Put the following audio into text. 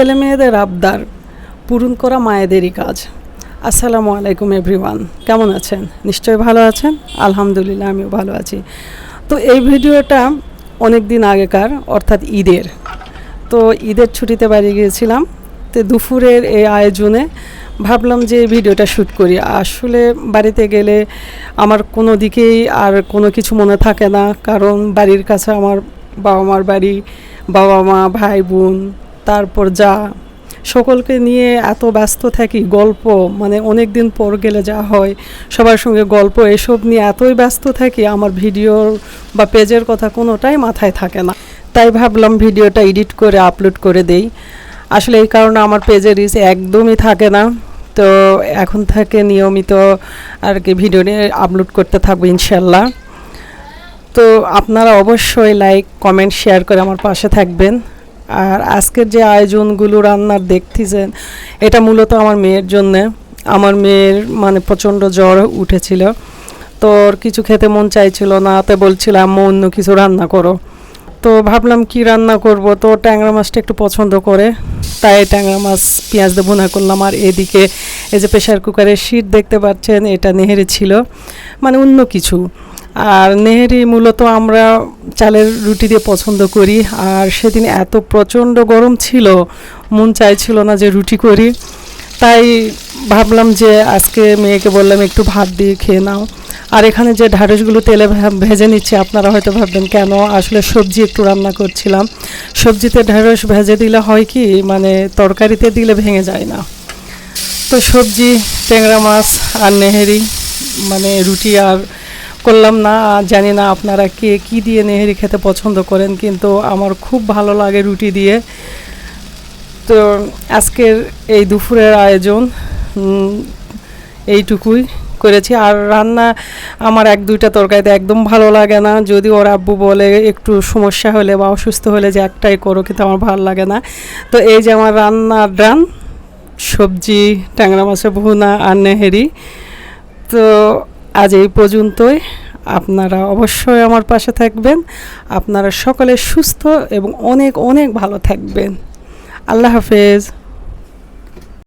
ছেলে মেয়েদের আবদার পূরণ করা মায়েদেরই কাজ। আসসালামু আলাইকুম, এভরিওয়ান। কেমন আছেন? নিশ্চয়ই ভালো আছেন? আলহামদুলিল্লাহ, আমিও ভালো আছি। তো এই ভিডিওটা অনেক দিন আগেকার, অর্থাৎ ঈদের। তো ঈদের ছুটিতে বাড়ি গিয়েছিলাম। তো দুপুরের এই আয়োজনে ভাবলাম যে ভিডিওটা শ্যুট করি। আসলে বাড়িতে গেলে আমার কোনো দিকেই আর কোনো কিছু মনে থাকে না। কারণ বাড়ির কাছে আমার বাবা মার বাড়ি বাবা মা ভাই বোন তারপর যা। সকলকে নিয়ে এত ব্যস্ত থাকি, গল্প মানে অনেক দিন পর গেলে যা হয়। সবার সঙ্গে গল্প, এসব নিয়ে এতই ব্যস্ত থাকি, আমার ভিডিওর বা পেজের কথা কোনোটাই মাথায় থাকে না। তাই ভাবলাম ভিডিওটা এডিট করে আপলোড করে দেই। আসলে এই কারণে আমার পেজের রিচ একদমই থাকে না। তো এখন থেকে নিয়মিত আর কি ভিডিও নিয়ে আপলোড করতে থাকব ইনশাল্লাহ। তো আপনারা অবশ্যই লাইক, কমেন্ট, শেয়ার করে আমার পাশে থাকবেন। আর আজকের যে আয়োজনগুলো রান্নার দেখতেছেন, এটা মূলত আমার মেয়ের জন্যে। আমার মেয়ের মানে প্রচণ্ড জ্বর উঠেছিল। তো ওর কিছু খেতে মন চাইছিল না তো বলছিল, আম্মু, অন্য কিছু রান্না করো। তো ভাবলাম, কি রান্না করব? তো ট্যাংরা মাছটা একটু পছন্দ করে, তাই ট্যাংরা মাছ, পেঁয়াজ দিয়ে ভুনা করলাম। আর এদিকে এই যে প্রেশার কুকারের শীত দেখতে পাচ্ছেন, এটা নেহেরে ছিল। মানে অন্য কিছু। আর নেহেরি মূলত আমরা চালের রুটি দিয়ে পছন্দ করি। আর সেদিন এত প্রচণ্ড গরম ছিল, মন চাইছিল না যে রুটি করি। তাই ভাবলাম যে আজকে মেয়েকে বললাম, একটু ভাত দিয়ে খেয়ে নাও। আর এখানে যে ঢ্যাঁড়সগুলো তেলে ভেজে নিচ্ছে, আপনারা হয়তো ভাববেন, কেন? আসলে সবজি একটু রান্না করছিলাম। সবজিতে ঢ্যাঁড়স ভেজে দিলে হয় কি মানে তরকারিতে দিলে ভেঙে যায় না। তো সবজি, ট্যাংরা মাছ আর নেহেরি মানে রুটি আর করলাম না, জানি না আপনারা কে কি দিয়ে নেহেরি খেতে পছন্দ করেন, কিন্তু আমার খুব ভালো লাগে রুটি দিয়ে। তো আজকের এই দুপুরের আয়োজন এইটুকুই করেছি। আর রান্না আমার এক দুইটা তরকারিতে একদম ভালো লাগে না। যদি ওর আব্বু বলে একটু সমস্যা হলে বা অসুস্থ হলে যে একটাই করো, কিন্তু আমার ভালো লাগে না। তো এই যে আমার রান্নার ডান, সবজি, ট্যাংরা মাছের ভুনা আর নেহেরি। তো আজ এই পর্যন্তই। আপনারা অবশ্যই আমার পাশে থাকবেন। আপনারা সকলে সুস্থ এবং অনেক অনেক ভালো থাকবেন। আল্লাহ হাফেজ।